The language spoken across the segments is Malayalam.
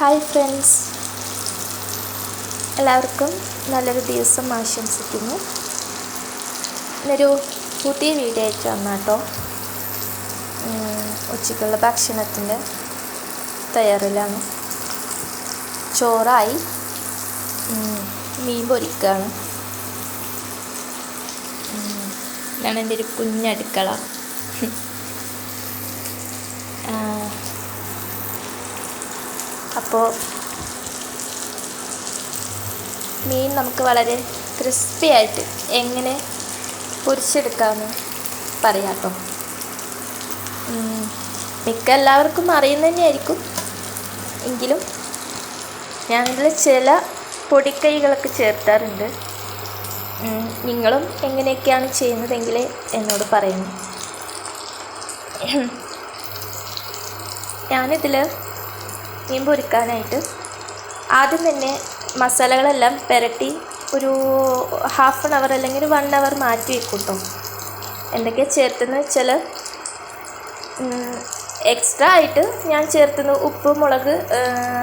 ഹായ് ഫ്രണ്ട്സ് എല്ലാവർക്കും നല്ലൊരു ദിവസം ആശംസിക്കുന്നു. ഇന്നൊരു പുതിയ വീഡിയോ ആയിട്ട് വന്നാട്ടോ. ഉച്ചയ്ക്കുള്ള ഭക്ഷണത്തിന്റെ തയ്യാറിലാണ് ചോറായി മീൻ പൊരിക്കുകയാണ് ഇതാണ് എന്റെ ഒരു കുഞ്ഞടുക്കള. അപ്പോൾ മീൻ നമുക്ക് വളരെ ക്രിസ്പി ആയിട്ട് എങ്ങനെ പൊരിച്ചെടുക്കാമെന്ന് പറയാം കേട്ടോ മിക്ക എല്ലാവർക്കും അറിയുന്ന തന്നെയായിരിക്കും എങ്കിലും ഞാനിതിൽ ചില പൊടിക്കൈകളൊക്കെ ചേർത്താറുണ്ട്. നിങ്ങളും എങ്ങനെയൊക്കെയാണ് ചെയ്യുന്നതെങ്കിൽ എന്നോട് പറയുന്നു ഞാനിതിൽ മീൻ പൊരിക്കാനായിട്ട്. ആദ്യം തന്നെ മസാലകളെല്ലാം പുരട്ടി ഒരു ഹാഫ് ആൻ അവർ അല്ലെങ്കിൽ വൺ അവർ മാറ്റി വെക്കും കേട്ടോ എന്തൊക്കെയാണ് ചേർത്തെന്ന് വെച്ചാൽ എക്സ്ട്രാ ആയിട്ട് ഞാൻ ചേർത്തുന്നു ഉപ്പ് മുളക്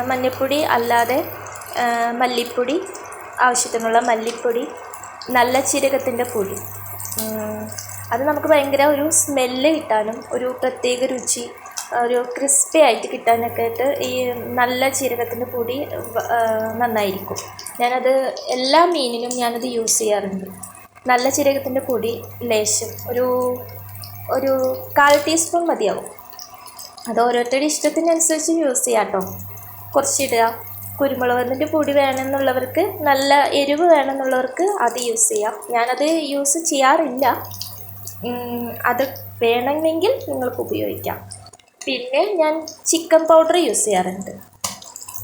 മഞ്ഞൾപ്പൊടി അല്ലാതെ മല്ലിപ്പൊടി ആവശ്യത്തിനുള്ള മല്ലിപ്പൊടി നല്ല ചീരകത്തിന്റെ പൊടി. അത് നമുക്ക് ഭയങ്കര ഒരു സ്മെല്ല് കിട്ടാനും ഒരു പ്രത്യേക രുചി ഒരു ക്രിസ്പി ആയിട്ട് കിട്ടാനൊക്കെ ആയിട്ട് ഈ നല്ല ജീരകത്തിന്റെ പൊടി നന്നായിരിക്കും. ഞാനത് എല്ലാ മീനിനും ഞാനത് യൂസ് ചെയ്യാറുണ്ട്. നല്ല ജീരകത്തിന്റെ പൊടി ലേശം ഒരു ഒരു കാൽ ടീസ്പൂൺ മതിയാവും. അത് ഓരോരുത്തരുടെ ഇഷ്ടത്തിനനുസരിച്ച് യൂസ് ചെയ്യാം കേട്ടോ. കുറച്ചിടുക. കുരുമുളകിന്റെ പൊടി വേണമെന്നുള്ളവർക്ക് നല്ല എരിവ് വേണമെന്നുള്ളവർക്ക് അത് യൂസ് ചെയ്യാം. ഞാനത് യൂസ് ചെയ്യാറില്ല. അത് വേണമെങ്കിൽ നിങ്ങൾക്ക് ഉപയോഗിക്കാം. പിന്നെ ഞാൻ ചിക്കൻ പൗഡർ യൂസ് ചെയ്യാറുണ്ട്.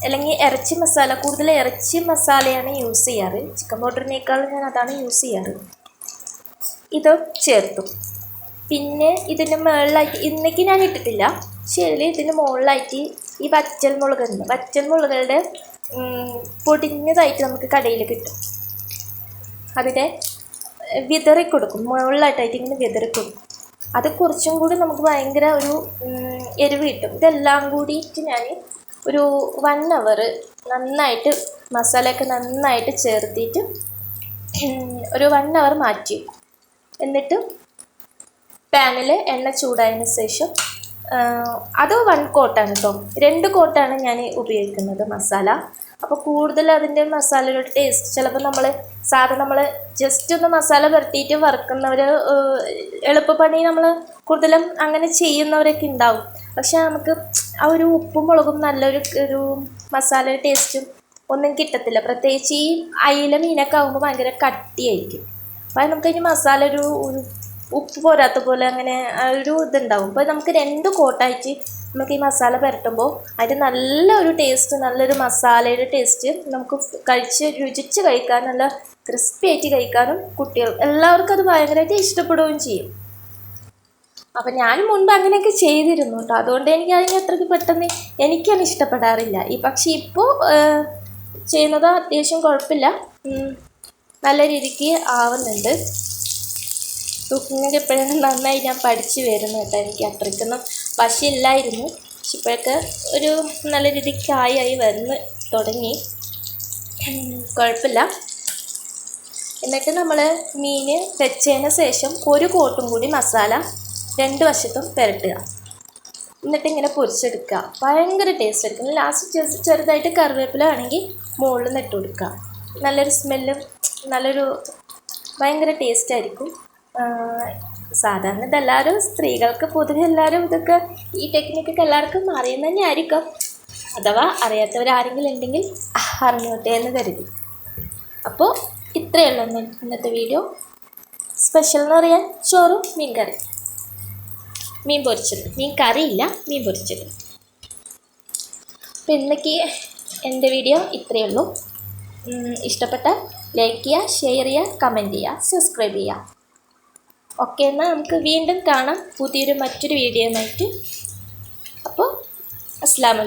അല്ലെങ്കിൽ ഇറച്ചി മസാല കൂടുതൽ ഇറച്ചി മസാലയാണ് യൂസ് ചെയ്യാറ്. ചിക്കൻ പൗഡറിനേക്കാൾ ഞാൻ അതാണ് യൂസ് ചെയ്യാറ്. ഇത് ചേർത്തു. പിന്നെ ഇതിന്റെ മുകളിലായിട്ട് ഇന്നേക്ക് ഞാൻ ഇട്ടിട്ടില്ല. ശരി ഇതിന്റെ മുകളിലായിട്ട് ഈ വറ്റൽ മുളകുണ്ട് വറ്റൽ മുളകുകളുടെ ഉം, പൊടിഞ്ഞതായിട്ട് നമുക്ക് കടയിൽ കിട്ടും. അതിനെ വിതറി കൊടുക്കും മുകളിലായിട്ടായിട്ട് ഇങ്ങനെ വിതറി കൊടുക്കും അത് കുറച്ചും കൂടി നമുക്ക് ഭയങ്കര ഒരു എരിവ് കിട്ടും. ഇതെല്ലാം കൂടിയിട്ട് ഞാൻ ഒരു വൺ അവർ നന്നായിട്ട് മസാലയൊക്കെ നന്നായിട്ട് ചേർത്തിട്ട് ഒരു വൺ അവർ മാറ്റി. എന്നിട്ട് പാനിൽ എണ്ണ ചൂടായതിന് ശേഷം അത് വൺ കോട്ടാണ് കേട്ടോ രണ്ട് കോട്ടാണ് ഞാൻ ഉപയോഗിക്കുന്നത് മസാല. അപ്പോൾ കൂടുതൽ അതിന്റെ മസാലയുടെ ടേസ്റ്റ് ചിലപ്പോൾ നമ്മൾ സാധാരണ നമ്മൾ ജസ്റ്റ് ഒന്ന് മസാല പുരട്ടിയിട്ട് വറുക്കുന്നവർ എളുപ്പപ്പണി നമ്മൾ കൂടുതലും അങ്ങനെ ചെയ്യുന്നവരൊക്കെ ഉണ്ടാവും. പക്ഷെ നമുക്ക് ആ ഒരു ഉപ്പും മുളകും നല്ലൊരു ഒരു മസാല ടേസ്റ്റും ഒന്നും കിട്ടത്തില്ല. പ്രത്യേകിച്ച് ഈ അയില മീനൊക്കെ ആകുമ്പോൾ ഭയങ്കര കട്ടിയായിരിക്കും. അപ്പോൾ നമുക്ക് അതിന് മസാല ഒരു ഉപ്പ് പോരാത്ത പോലെ അങ്ങനെ ഒരു ഇതുണ്ടാവും. അപ്പോൾ നമുക്ക് രണ്ട് കോട്ടായിട്ട് നമുക്ക് ഈ മസാല പുരട്ടുമ്പോൾ അതിന്റെ നല്ല ഒരു ടേസ്റ്റ് നല്ലൊരു മസാലയുടെ ടേസ്റ്റ് നമുക്ക് കഴിച്ച് രുചിച്ച് കഴിക്കാൻ നല്ല ക്രിസ്പി ആയിട്ട് കഴിക്കാനും കുട്ടികൾ എല്ലാവർക്കും അത് ഭയങ്കരമായിട്ട് ഇഷ്ടപ്പെടുകയും ചെയ്യും. അപ്പം ഞാൻ മുൻപ് അങ്ങനെയൊക്കെ ചെയ്തിരുന്നു കേട്ടോ. അതുകൊണ്ട് എനിക്ക് അതിന് അത്രയ്ക്ക് പെട്ടെന്ന് എനിക്കത് ഇഷ്ടപ്പെടാറില്ല. ഈ പക്ഷേ ഇപ്പോൾ ചെയ്യുന്നത് അത്യാവശ്യം കുഴപ്പമില്ല. നല്ല രീതിക്ക് ആവുന്നുണ്ട്. കുക്കിങ്ങൊക്കെ എപ്പോഴും നന്നായി ഞാൻ പഠിച്ചു വരുന്നു കേട്ടോ എനിക്ക് അത്രയ്ക്കൊന്നും വശമില്ലായിരുന്നു പക്ഷെ ഇപ്പോഴൊക്കെ ഒരു നല്ല രീതിക്ക് ആയി വന്ന് തുടങ്ങി. കുഴപ്പമില്ല. എന്നിട്ട് നമ്മൾ മീൻ വെച്ചതിന് ശേഷം ഒരു കോട്ടും കൂടി മസാല രണ്ട് വശത്തും പുരട്ടുക. എന്നിട്ട് ഇങ്ങനെ പൊരിച്ചെടുക്കുക. ഭയങ്കര ടേസ്റ്റ് ആയിരിക്കും. ലാസ്റ്റ് ചെറുതായിട്ട് കറിവേപ്പില ആണെങ്കിൽ മുകളിൽ നിന്ന് ഇട്ട് കൊടുക്കുക. നല്ലൊരു സ്മെല്ലും നല്ലൊരു ഭയങ്കര ടേസ്റ്റ് ആയിരിക്കും. സാധാരണ ഇതെല്ലാവരും സ്ത്രീകൾക്ക് പൊതുവെ എല്ലാവരും ഇതൊക്കെ ഈ ടെക്നിക്കൊക്കെ എല്ലാവർക്കും അറിയുന്ന തന്നെ ആയിരിക്കും. അഥവാ അറിയാത്തവരാരെങ്കിലും ഉണ്ടെങ്കിൽ അറിഞ്ഞോട്ടെ എന്ന് കരുതി. അപ്പോൾ ഇത്രയേ ഉള്ളൂ ഇന്നത്തെ വീഡിയോ സ്പെഷ്യൽ എന്ന് പറയാൻ ചോറും മീൻ കറി മീൻ പൊരിച്ചത്. മീൻ കറിയില്ല മീൻ പൊരിച്ചത്. അപ്പോൾ ഇന്നേക്ക് എന്റെ വീഡിയോ ഇത്രയേ ഉള്ളൂ. ഇഷ്ടപ്പെട്ടാൽ ഇഷ്ടപ്പെട്ട ലൈക്ക് ചെയ്യുക ഷെയർ ചെയ്യുക കമന്റ് ചെയ്യുക സബ്സ്ക്രൈബ് ചെയ്യുക. ഓക്കെ എന്നാൽ നമുക്ക് വീണ്ടും കാണാം പുതിയൊരു മറ്റൊരു വീഡിയോയുമായിട്ട്. അപ്പോൾ അസ്സാം